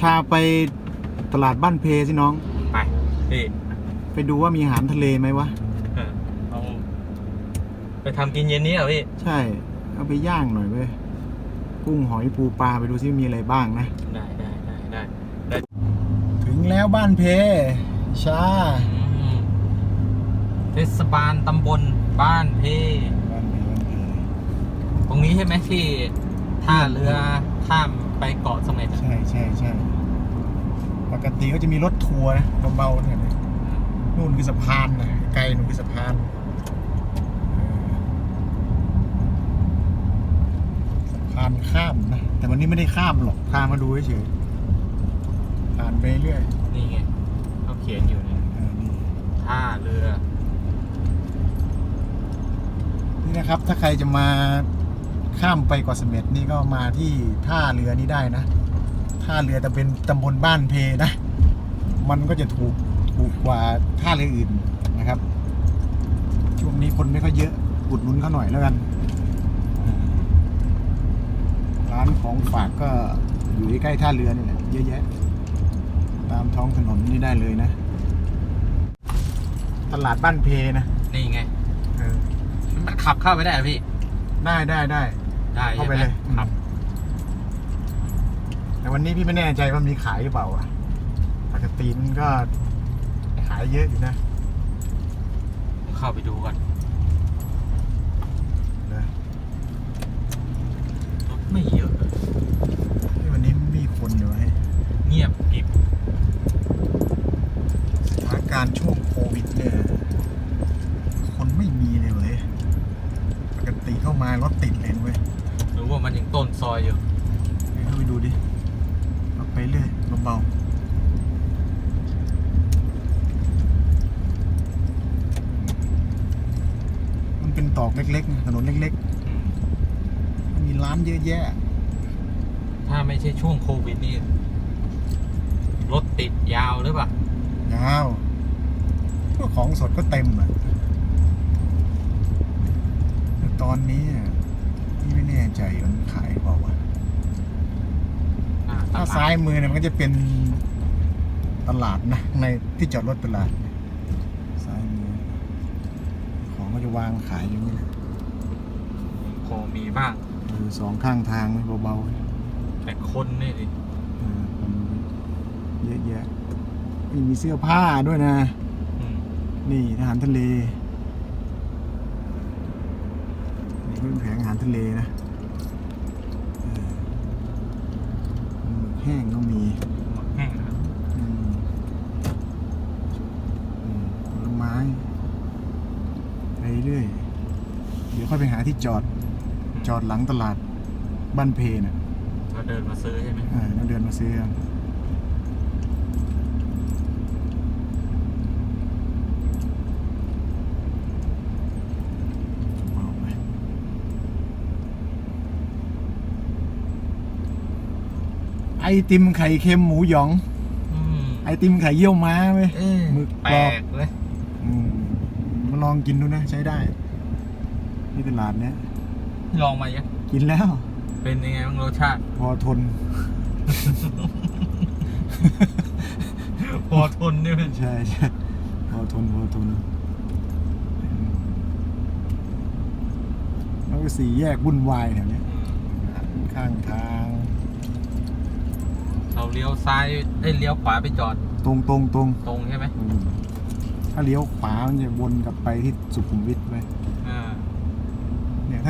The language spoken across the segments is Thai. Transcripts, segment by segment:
ชาไปตลาดบ้านเพสิน้อง ไปพี่ไปดูว่ามีอาหารทะเลไหมวะ เออเอาไปทำกินเย็นนี้เหรอพี่ ใช่ เอาไปย่างหน่อยเว้ยกุ้งหอยปูปลาไปดูซิมีอะไรบ้างนะ ได้ได้ได้ได้ได้ถึงแล้วบ้านเพ ชา อืมเทศบาลตำบลบ้านเพ บ้านเพบ้านเพตรงนี้ใช่ไหมที่ ท่าเรือข้ามไปเกาะเสม็ดอะใช่ใช่ใช่ปกติก็จะมีรถทัวร์นะเบาๆเนี่ยนะนู่นคือสะพานนะไกลนู่นคือสะพานเออสะพานข้ามนะ แต่วันนี้ไม่ได้ข้ามหรอกพามาดูเฉยๆผ่านไปเรื่อยนี่ไงเขาเขียนอยู่เนี่ยเออนี่ ท่าเรือ นี่นะครับ ถ้าใครจะมา ข้ามไปเกาะเสม็ดนี่ก็มาที่ท่าเรือนี้ได้นะท่าเรือแต่เป็นตำบลบ้านเพนะ มันก็จะถูกถูกกว่าท่าเรืออื่นนะครับ ช่วงนี้คนไม่ค่อยเยอะอุดหนุนเขาหน่อยแล้วกันอ่าร้านของฝากก็อยู่ใกล้ๆท่าเรือนี่แหละเยอะแยะ ตามท้องถนนนี่ได้เลยนะ ตลาดบ้านเพนะนี่ไง เออมันขับเข้าไปได้เหรอพี่ ได้ได้ได้ ได้เข้าใช่ไปไหมเลยครับ แต่วันนี้พี่ไม่แน่ใจว่ามีขายหรือเปล่าอะปกติมันก็ขายเยอะอยู่นะผมเข้าไปดูก่อน นะ รถไม่เยอะ ที่วันนี้มีคนอยู่ให้ เงียบกริบ สถานการณ์ช่วงโควิดเนี่ยคนไม่มีเลยเว้ยปกติเข้ามารถติดเลยนะเว้ย หรือว่ามันยังต้นซอยอยู่ เดี๋ยวเข้าไปดูดิขับไปเรื่อยเบาๆมันเป็น ตอกเล็กๆนะถนนเล็กอืมๆมีร้านเยอะแยะ ถ้าไม่ใช่ช่วงโควิดนี่รถติดยาวหรือเปล่ายาวพวกของสดก็เต็มอะแต่ตอนนี้อะพี่ไม่แน่ใจมันขายเปล่าวะอ่าตถ้าลดซ้ายมือเนี่ยมันก็จะเป็นตลาดนะในที่จอดรถตลาดเนี่ยซ้ายมือ ของ ก็จะวางขายอย่างนี้แหละพอมีบ้าง เออสองข้างทางไว้เบาแต่คนนี่ดิๆเออคนเยอะแยะนี่มีเสื้อผ้าด้วยนะ อืมนี่อาหารทะเล นี่เป็นแผงอาหารทะเลนะเออหมึกแห้งก็มี หมดแห้งนะ อืมอืมผลไม้ไปเรื่อย เดี๋ยวค่อยไปหา ที่จอดจอดหลังตลาดบ้านเพน่ะเราเดินมาซื้อใช่ไหมเออแล้วเดินมาซื้อกันเอาไปไอติมไข่เค็มหมูหยองอืมไอติมไข่เยี่ยวม้าเว้ยเอ๊ะหมึกแปกรลอบกเลยอืมมาลองกินดูนะ ใช้ได้ ที่ตลาดเนี้ยลองมายังกินแล้ว เป็นยังไงบ้างรสชาติ พอทน พอทนนี่มันใช่ใช่พอทนพอทนแล้วก็สี่แยกวุ่นวายแถวเนี้ยข้างทาง เราเลี้ยวซ้ายเอ้ยเลี้ยวขวาไปจอดตรงตรงตรงตรงใช่ไหม อืมถ้าเลี้ยวขวามันจะวนกลับไปที่สุขุมวิทไปอ่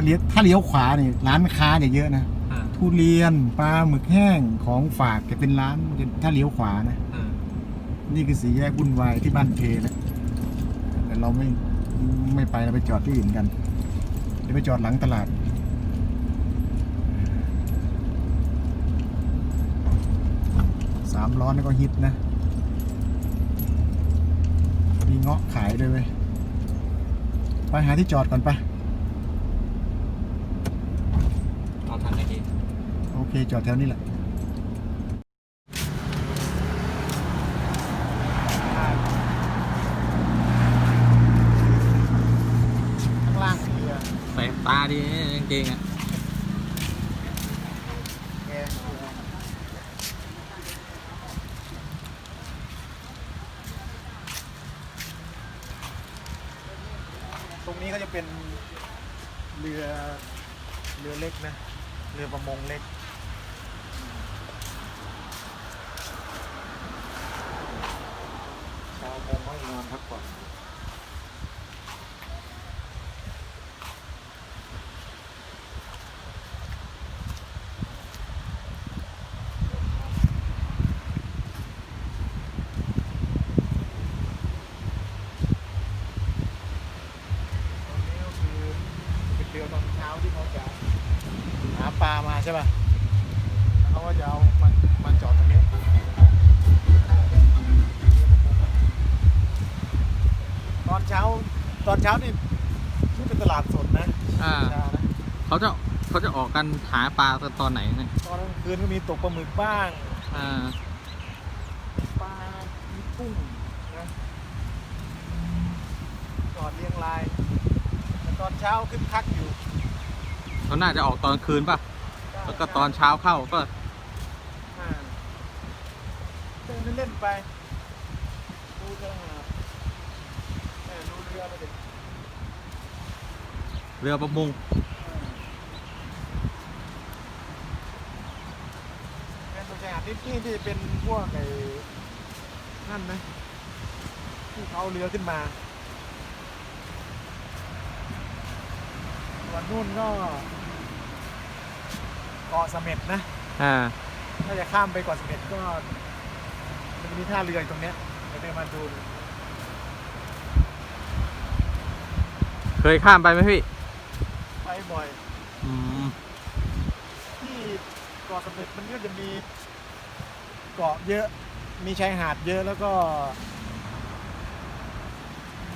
าเนี่ยถ้าเลี้ยวถ้าเลี้ยวขวาเนี่ยร้านค้าจะเยอะนะอ่าทุเรียนปลาหมึกแห้งของฝากจะเป็นร้านถ้าเลี้ยวขวานะ อ่านี่คือสีแยกวุ่นวายที่บ้านเพนะแต่เราไม่ไม่ไปเราไปจอดที่อื่นกันเดี๋ยวไปจอดหลังตลาด สามล้อนี่ก็ฮิตนะ มีเงาะขายด้วยเว้ยไปหาที่จอดก่อนไปเพ่จอดแถวนี้แหละข้างล่างเรือใส่ตาดีจริงอะตรงนี้ก็จะเป็นเรือเรือเล็กนะ เรือประมงเล็ก นอนพักผ่อนตอนนี้ก็คือเป็นเรือตอนเช้าที่เขาจะหาปลามาใช่ป่ะ กกันหาปลากันตอนไหนเนี่ยตอนกลางคืนก็มีตกปลาหมึกบ้างอ่าปลามีกุ้งนะจอดเรียงรายแต่ตอนเช้าคึกคักอยู่เขาน่าจะออกตอนคืนป่ะ แล้วก็ตอนเช้าเข้าก็อ่าเดินเล่นๆไปดูเรือหาดแม่ดูเรือไปดิเรือประมง แม่ตัวชายหาดนี่ที่ที่เป็นพวกไอ้นั่นนะที่เขาเอาเรือขึ้นมาส่วนนู่นก็เกาะเสม็ดนะ อ่า ถ้าจะข้ามไปเกาะเสม็ดก็มันจะมีท่าเรืออยู่ตรงเนี้ยเดี๋ยวเดินมาดูเลยเคยข้ามไปไหมพี่ ไปบ่อย อืม ที่เกาะเสม็ดมันก็จะมี เกาะเยอะ มีชายหาดเยอะแล้วก็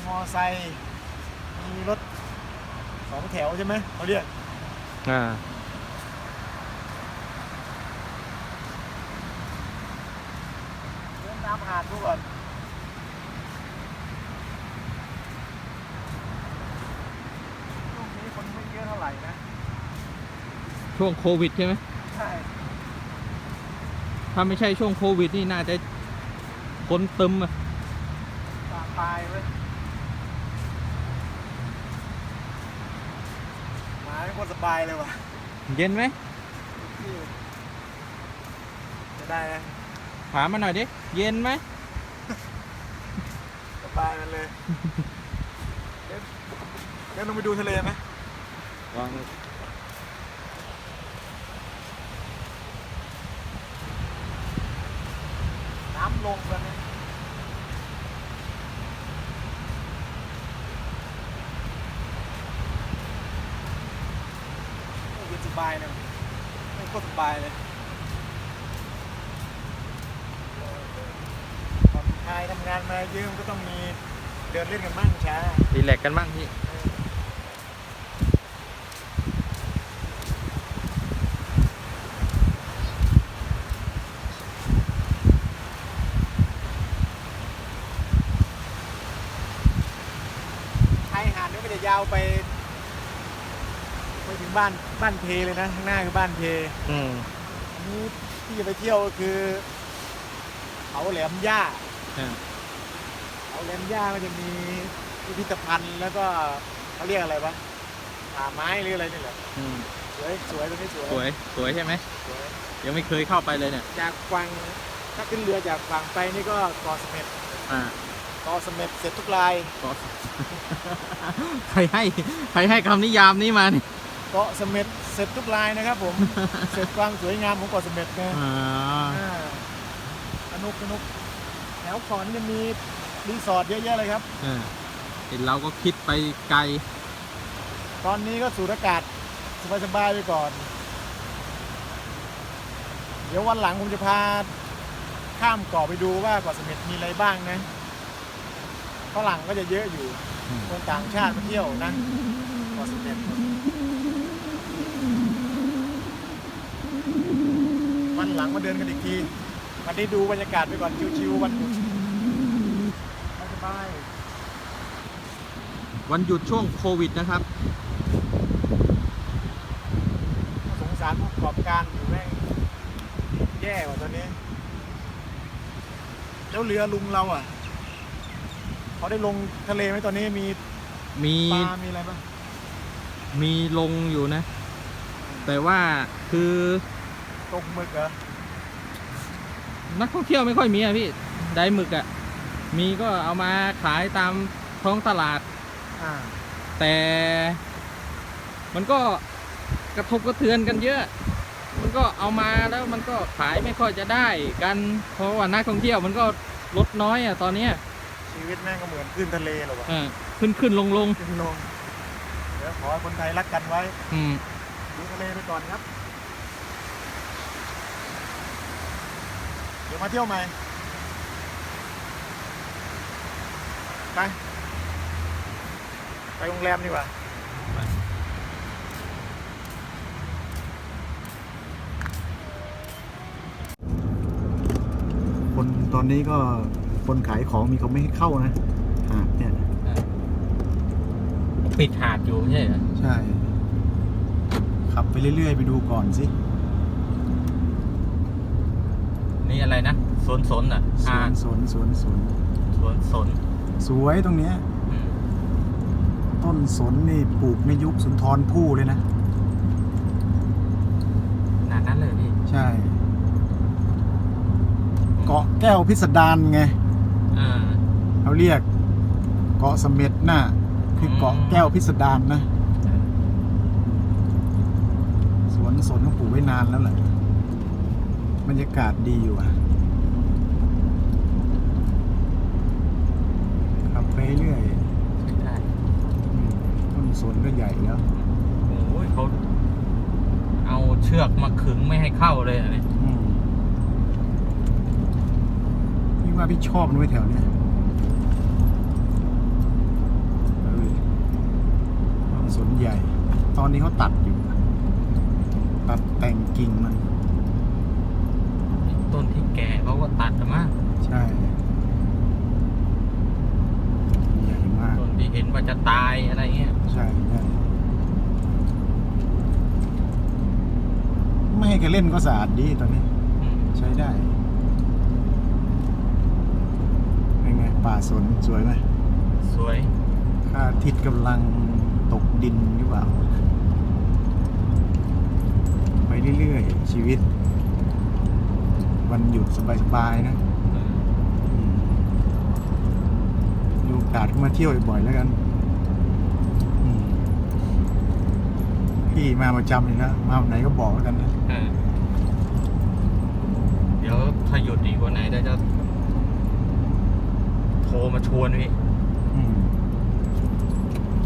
มอไซค์มีรถสองแถวใช่ไหมเขาเรียกอ่าเดินตามหาดดูก่อนช่วงนี้คนไม่เยอะเท่าไหร่นะ ช่วงโควิดใช่ไหมใช่ ถ้าไม่ใช่ช่วงโควิดนี่น่าจะคนตึมอะปลาปลายเว้ยหมาไม่คนสบายเลยว่ะเย็นไหมพี่จะได้นะถามมาหน่อยดิ เย็นไหมสบายมันเลยเดี๋ยวเดี๋ยวลงไปดูทะเลไหมน้ำ ลงแล้วเนี่ยโอ้ยสบายเลยไม่โคตรสบายเลยตอนชายทำงานมาเยอะมันก็ต้องมีเดินเล่นกันบ้างช้ารีแลกซ์กันบ้างพี่ ชายหาดนี่ก็จะยาวไปไปถึงบ้านบ้านเพเลยนะข้างหน้าคือบ้านเพอืมอันนี้ที่จะไปเที่ยวก็คือเขาแหลมย่าอ่าเขาแหลมย่าก็จะมีพิพิธภัณฑ์แล้วก็เขาเรียกอะไรวะป่าไม้หรืออะไรนี่แหละอืมสวยสวยตรงนี้สวยสวย สวยใช่ไหม สวย ยังไม่เคยเข้าไปเลยเนี่ย จากฝั่งถ้าขึ้นเรือจากฝั่งไปนี่ก็เกาะเสม็ดอ่าเกาะเสม็ดเสร็จทุกลายก็ใครให้ใครให้คำนิยามนี้มานี่เกาะเสม็ดเสร็จทุกลายนะครับผม เสร็จความสวยงามของเกาะเสม็ดนะอ่าอ่าสนุกสนุกแถวขอนจะมีรีสอร์ทเยอะแยะเลยครับเออเห็นเราก็คิดไปไกล ตอนนี้ก็สูดอากาศสบายๆไปก่อน เดี๋ยววันหลังผมจะพาข้ามเกาะไปดูว่าเกาะเสม็ดมีอะไรบ้างนะ ฝรั่งก็จะเยอะอยู่อืมคนต่างชาติมาเที่ยวนะเกาะเสม็ดวันหลังมาเดินกันอีกทีวันนี้ดูบรรยากาศไปก่อนชิวๆวันหยุดสบายวันหยุดช่วงโควิดนะครับๆสงสารผู้ประกอบการอยู่แม่งแย่กว่าตอนนี้ แล้วเรือลุงเราอะ เขาได้ลงทะเลไหมตอนนี้มีมีปลามีอะไรบ้างมีลงอยู่นะ แต่ว่าคือตกหมึกเหรอนักท่องเที่ยวไม่ค่อยมีอะพี่ได้หมึกอะมีก็เอามาขายตามท้องตลาด อ่าแต่ มันก็กระทบกระเทือนกันเยอะ มันก็เอามาแล้วมันก็ขายไม่ค่อยจะได้กัน เพราะว่านักท่องเที่ยวมันก็ลดน้อยอะตอนเนี้ย ชีวิตแม่งก็เหมือนขึ้นทะเลหรอวะเออขึ้นขึ้นลงลงขึ้นลงเดี๋ยวขอให้คนไทยรักกันไว้อืมดูทะเลไปก่อนครับ เดี๋ยวมาเที่ยวใหม่ ไป ไปโรงแรมดีกว่าคนตอนนี้ก็ คนขายของมีเขาไม่ให้เข้านะหาดเนี่ยปิดหาดอยู่ไม่ใช่เหรอใช่ ขับไปเรื่อยๆ ไปดูก่อนสินี่อะไรนะสวนสนอะสวอ่านสวนสวนสวนสวนสนสวยตรงเนี้ย อืมต้นสนนี่ปลูกในยุคสุนทรภู่เลยนะ ขนาดนั้นเลยพี่ใช่ เกาะแก้วพิสดารไง อ่าเขาเรียกเกาะเสม็ดน่ะคือเกาะแก้วพิสดารนะ สวนสนเขาปลูกไว้นานแล้วแหละบรรยากาศดีอยู่อะขับไปเรื่อยใช่ได้อืมต้นสนก็ใหญ่แล้ว โอ้ยเขาเอาเชือกมาขึงไม่ให้เข้าเลยอันนี้อืม พี่ว่าพี่ชอบมันไว้แถวเนี้ยเออต้นสนใหญ่ ตอนนี้เขาตัดอยู่ ตัดแต่งกิ่งมัน ต้นที่แก่เขาก็ตัดมาใช่ใหญ่มาก ต้นที่เห็นว่าจะตายอะไรเงี้ย ใช่ใช่ไม่ให้แกเล่นก็สะอาดดีตอนนี้อืมใช้ได้เป็นไงป่าสนสวยไหมสวยค่าอาทิตย์กำลังตกดินหรือเปล่า ไปเรื่อยๆ ชีวิต วันหยุดสบายๆนะเอออืมมีโอกาสก็มาเที่ยวบ่อยๆแล้วกันอืมพี่มาประจำเลยนะ มาวันไหนก็บอกแล้วกันนะเออเดี๋ยวถ้าหยุดอีกวันไหนเดี๋ยวจะ โทรมาชวนพี่อืม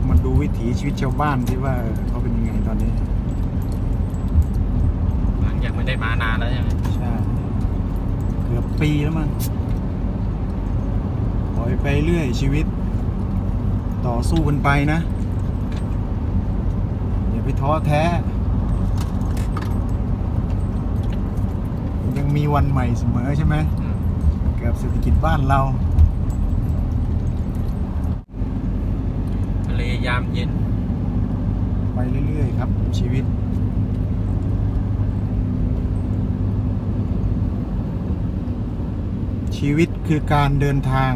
มันดูวิถีชีวิตชาวบ้านที่ว่าเขาเป็นยังไงตอนนี้ หลังจากไม่ได้มานานแล้วใช่ไหมใช่ เกือบปีแล้วมั้งปล่อยไปเรื่อยชีวิต ต่อสู้กันไปนะ อย่าไปท้อแท้ ยังมีวันใหม่เสมอใช่ไหม อืม กับเศรษฐกิจบ้านเรา ทะเล ยามเย็น ไปเรื่อยๆครับ ชีวิต ชีวิตคือการเดินทาง